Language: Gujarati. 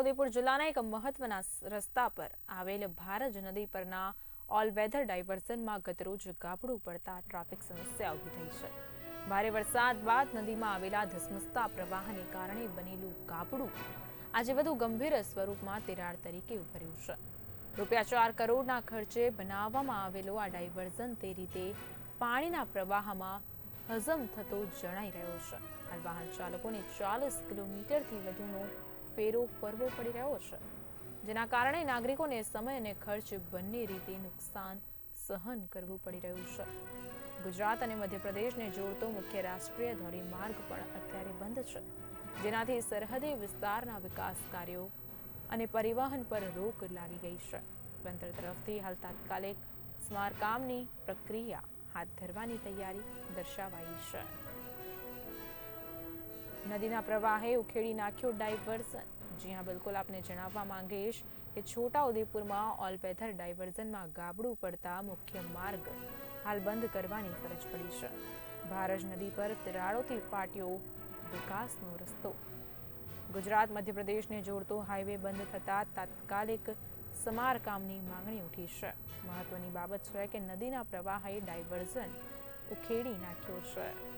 છોટાઉદેપુર જિલ્લાના એક મહત્વના રસ્તા પર આવેલ ભારજ નદી પરના ઓલ વેધર ડાયવર્ઝનમાં ગતરોજ ગાબડું પડતા ટ્રાફિક સમસ્યા ઊભી થઈ છે. ભારે વરસાદ બાદ નદીમાં આવેલા ધસમસતા પ્રવાહને કારણે બનેલું ગાબડું આજે વધુ ગંભીર સ્વરૂપમાં તિરાડ તરીકે ઉભર્યું છે. રૂપિયા ચાર કરોડના ખર્ચે બનાવવામાં આવેલો આ ડાયવર્ઝન તે રીતે પાણીના પ્રવાહમાં હજમ થતો જણાઈ રહ્યો છે. હાલ વાહન ચાલકોને ચાલીસ કિલોમીટરથી વધુનો ફેરો ફરવો પડી રહ્યો છે, જેના કારણે નાગરિકોને સમય અને ખર્ચ બંને રીતે નુકસાન સહન કરવું પડી રહ્યું છે. ગુજરાત અને મધ્યપ્રદેશને જોડતો મુખ્ય રાષ્ટ્રીય ધોરીમાર્ગ પણ અત્યારે બંધ છે, જેનાથી સરહદી વિસ્તારના વિકાસ કાર્યો અને પરિવહન પર રોક લાગી ગઈ છે. તંત્ર તરફથી હાલ તાત્કાલિક સ્મારકામની પ્રક્રિયા હાથ ધરવાની તૈયારી દર્શાવાઈ છે. નદીના પ્રવાહે ઉખેડી નાખ્યો ડાયવર્ઝન. જી હા, બિલકુલ આપને જણાવવા માંગીશ કે છોટા ઉદેપુરમાં ઓલ વેધર ડાયવર્ઝનમાં ગાબડું પડતા મુખ્ય માર્ગ હાલ બંધ કરવાની ફરજ પડી છે. ભારજ નદી પર તિરાડોથી ફાટ્યો વિકાસનો રસ્તો. ગુજરાત, મધ્યપ્રદેશને જોડતો હાઈવે બંધ થતા તાત્કાલિક સમારકામની માંગણી ઉઠી છે. મહત્વની બાબત છે કે નદીના પ્રવાહે ડાયવર્ઝન ઉખેડી નાખ્યો છે.